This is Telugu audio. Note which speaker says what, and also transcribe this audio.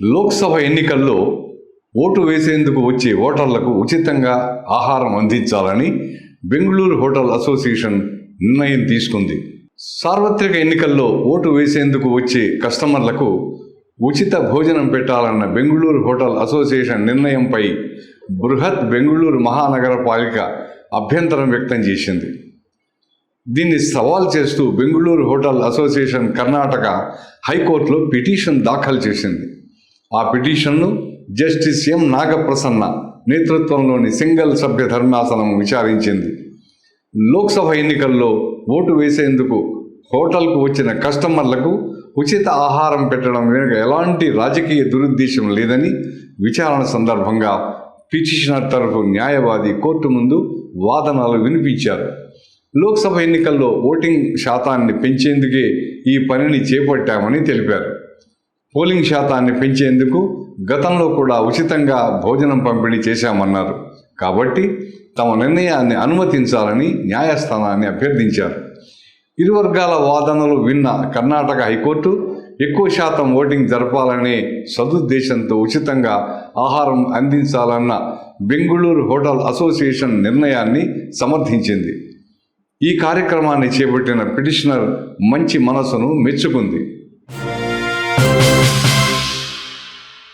Speaker 1: లోక్సభ ఎన్నికల్లో ఓటు వేసేందుకు వచ్చే ఓటర్లకు ఉచితంగా ఆహారం అందించాలని బెంగళూరు హోటల్ అసోసియేషన్ నిర్ణయం తీసుకుంది. సార్వత్రిక ఎన్నికల్లో ఓటు వేసేందుకు వచ్చే కస్టమర్లకు ఉచిత భోజనం పెట్టాలన్న బెంగళూరు హోటల్ అసోసియేషన్ నిర్ణయంపై బృహత్ బెంగళూరు మహానగరపాలిక అభ్యంతరం వ్యక్తం చేసింది. దీన్ని సవాల్ చేస్తూ బెంగళూరు హోటల్ అసోసియేషన్ కర్ణాటక హైకోర్టులో పిటిషన్ దాఖలు చేసింది. ఆ పిటిషన్ను జస్టిస్ ఎం నాగప్రసన్న నేతృత్వంలోని సింగల్ సభ్య ధర్మాసనం విచారించింది. లోక్సభ ఎన్నికల్లో ఓటు వేసేందుకు హోటల్కు వచ్చిన కస్టమర్లకు ఉచిత ఆహారం పెట్టడం వెనుక ఎలాంటి రాజకీయ దురుద్దేశం లేదని విచారణ సందర్భంగా పిటిషనర్ తరఫు న్యాయవాది కోర్టు ముందు వాదనలు వినిపించారు. లోక్సభ ఎన్నికల్లో ఓటింగ్ శాతాన్ని పెంచేందుకే ఈ పనిని చేపట్టామని తెలిపారు. పోలింగ్ శాతాన్ని పెంచేందుకు గతంలో కూడా ఉచితంగా భోజనం పంపిణీ చేశామన్నారు. కాబట్టి తమ నిర్ణయాన్ని అనుమతించాలని న్యాయస్థానాన్ని అభ్యర్థించారు. ఇరు వర్గాల వాదనలు విన్న కర్ణాటక హైకోర్టు ఎక్కువ శాతం ఓటింగ్ జరపాలనే సదుద్దేశంతో ఉచితంగా ఆహారం అందించాలన్న బెంగుళూరు హోటల్ అసోసియేషన్ నిర్ణయాన్ని సమర్థించింది. ఈ కార్యక్రమాన్ని చేపట్టిన పిటిషనర్ మంచి మనసును మెచ్చుకుంది.